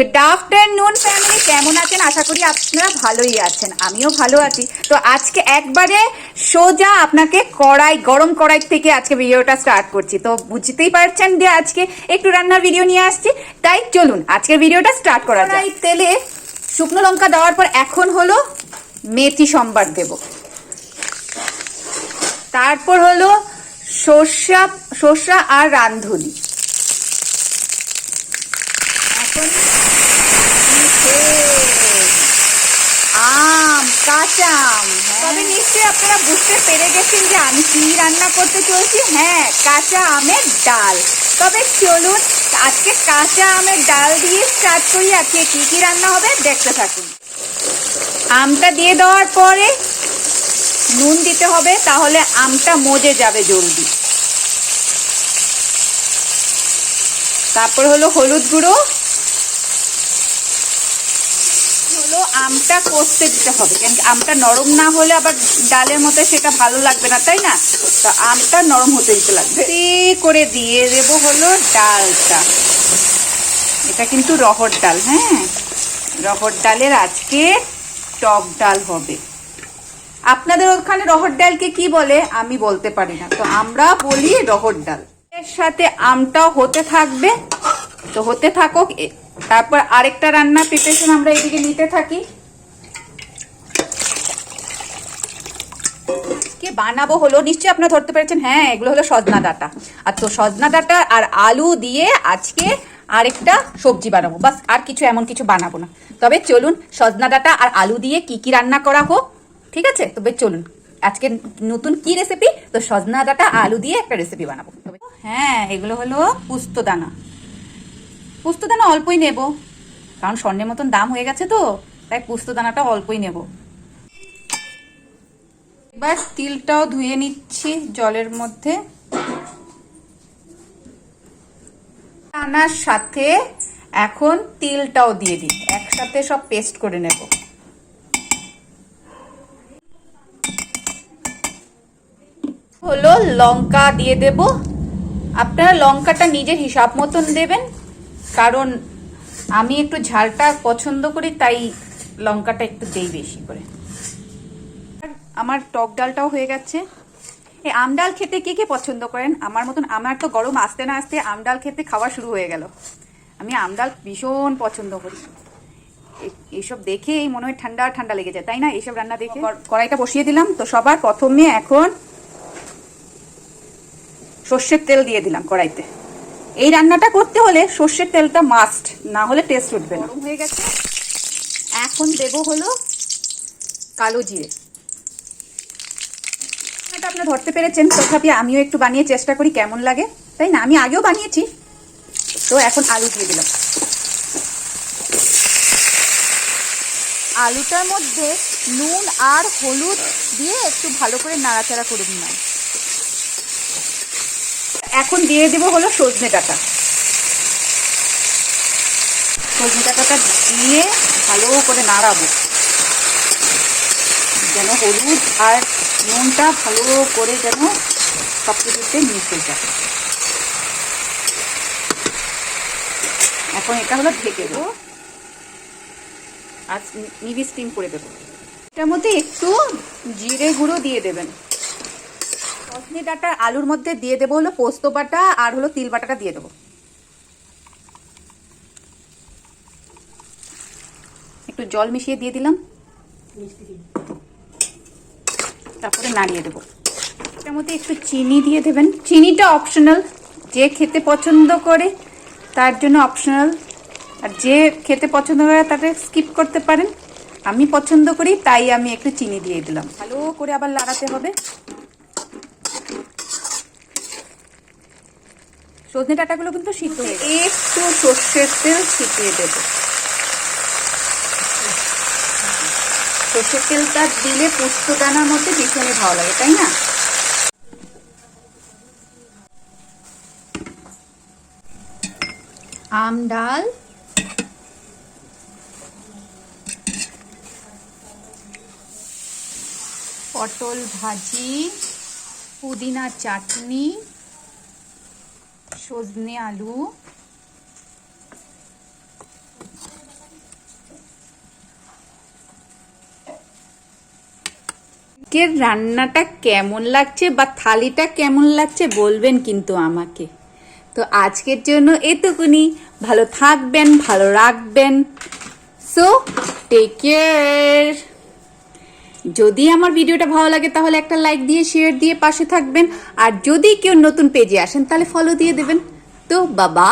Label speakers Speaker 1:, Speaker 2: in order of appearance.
Speaker 1: Good afternoon family কেমন আছেন? আশা করি আপনারা ভালোই আছেন। আমিও ভালো আছি। তো আজকে একবারে সোজা আপনাকে কড়াই, গরম কড়াই থেকে আজকে ভিডিওটা স্টার্ট করছি। তো বুঝতেই পারছেন যে আজকে একটু রান্নার ভিডিও নিয়ে আসছি। তাই চলুন, আজকের ভিডিওটা স্টার্ট করা যায় তেলে শুকনো লঙ্কা দেওয়ার পর এখন হলো মেথি সম্বার দেব। তারপর হলো সর্ষা সর্ষা আর রান্ধুনি এখন আম, কাঁচা আম তবে নিশ্চয়ই আপনারা বুঝতে পেরে গেছেন যে আমি কি রান্না করতে চলছি। হ্যাঁ কাঁচা আমের ডাল। তবে চলুন, আজকে কাঁচা আমের ডাল দিয়ে স্টার্ট করি। আজকে কি কি রান্না হবে দেখতে থাকুন। আমটা দিয়ে দেওয়ার পরে নুন দিতে হবে, তাহলে আমটা মজে যাবে জলদি। তারপর হলো হলুদ গুঁড়ো হলো আমটা কষতে দিতে হবে। কেন আমটা নরম না হলে আবার ডালের মতো সেটা ভালো লাগবে না, তাই না? তো আমটা নরম হতে দিতে লাগবে। করে দিয়ে দেব হলো ডালটা। এটা কিন্তু রহর ডাল হ্যাঁ? রহর ডালের আজকে টক ডাল হবে। আপনাদের ওখানে রহর ডালকে কি বলে? আমি বলতে পারি না। তো আমরা বলি রহর ডাল। এর সাথে আমটাও হতে থাকবে। তো হতে থাকুক তারপর আরেকটা রান্না প্রিপারেশন আমরা এদিকে নিতে থাকি। বানাবো হলো, নিশ্চয়ই আপনারা ধরতে পেরেছেন হ্যাঁ এগুলো হলো সজনা ডাটা। আর তো সজনা ডাটা আর আলু দিয়ে আজকে আরেকটা সবজি বানাবো। বাস, আর কিছু এমন কিছু বানাবো না। তবে চলুন, সজনা ডাটা আর আলু দিয়ে কি কি রান্না করা হোক, ঠিক আছে? তবে চলুন, আজকে নতুন কি রেসিপি তো সজনা ডাটা, আলু দিয়ে একটা রেসিপি বানাবো। হ্যাঁ এগুলো হলো পুস্ত দানা। পুস্ত দানা অল্পই নেব। কারণ স্বর্ণের মতন দাম হয়ে গেছে তো, তাই পুস্ত দানাটা অল্পই নেব। এবার তিলটাও ধুয়ে নিচ্ছি জলের মধ্যে। দানার সাথে এখন তিলটাও দিয়ে দিই। একসাথে সব পেস্ট করে নেব। হলো লঙ্কা দিয়ে দেব। আপনারা লঙ্কাটা নিজের হিসাব মতন দেবেন। কারণ আমি একটু ঝালটা পছন্দ করি, তাই লঙ্কাটা একটু দেই বেশি করে। আমার টক ডালটাও হয়ে গেছে। এই আম ডাল খেতে কে কে পছন্দ করেন? আমার মতন আমার তো গরম আসতে না আসতে আম ডাল খেতে খাওয়া শুরু হয়ে গেল। আমি আম ডাল ভীষণ পছন্দ করি। এইসব দেখেই মনে হয় ঠান্ডা ঠান্ডা লেগে যায়, তাই না? এইসব রান্না দেখে। কড়াইটা বসিয়ে দিলাম, তো সবার প্রথমে এখন সর্ষের তেল দিয়ে দিলাম কড়াইতে। এই রান্নাটা করতে হলে সর্ষের তেলটা মাস্ট না হলে টেস্ট উঠবে না। হয়ে গেছে। এখন দেব হলো কালো জিরে। এটা আপনারা ধরতে পেরেছেন তথাপি আমিও একটু বানিয়ে চেষ্টা করি কেমন লাগে। তাই না আমি আগেও বানিয়েছি। তো এখন আলু দিয়ে দিলাম। আলুটার মধ্যে নুন আর হলুদ দিয়ে একটু ভালো করে নাড়াচাড়া করে নিলাম। এখন দিয়ে দেবো হলো সজনে ডাটা। সজনে ডাটাটা দিয়ে ভালো করে নাড়াবো। যেন হলুদ আর নুনটা ভালো করে যেন সব কিছুতে মিশে যায়। এখন এটা হলো ঢেকে দেবো। আর নিবি স্টিম করে দেবো। এটার মধ্যে একটু জিরে গুঁড়ো দিয়ে দেবেন। সজনে ডাটা আলুর মধ্যে দিয়ে দেবো হলো পোস্ত বাটা আর হলো তিল বাটাটা দিয়ে দেবো। একটু জল মিশিয়ে দিয়ে দিলাম। তারপরে নাড়িয়ে দেবো। এটার মধ্যে একটু চিনি দিয়ে দেবেন। চিনিটা অপশনাল যে খেতে পছন্দ করে তার জন্য অপশনাল আর যে খেতে পছন্দ করে তাকে স্কিপ করতে পারেন। আমি পছন্দ করি তাই আমি একটু চিনি দিয়ে দিলাম। ভালো করে আবার লাগাতে হবে। সজনে ডাটাগুলো কিন্তু সিদ্ধ। একটু সর্ষের তেল ছিটিয়ে দেব। সর্ষের তেলটা দিলে পুস্ত দানার মধ্যে ভীষণই ভালো লাগে তাই না? আম ডাল। পটল ভাজি পুদিনা চাটনি। সজনে আলু। আজকের রান্নাটা কেমন লাগছে বা থালিটা কেমন লাগছে বলবেন কিন্তু আমাকে। তো আজকের জন্য এটুকুনি। ভালো থাকবেন, ভালো রাখবেন। সো টেক কেয়ার যদি আমার ভিডিওটা ভালো লাগে, তাহলে একটা লাইক দিয়ে শেয়ার দিয়ে পাশে থাকবেন। আর যদি কেউ নতুন পেজে আসেন, তাহলে ফলো দিয়ে দেবেন। তো বাবা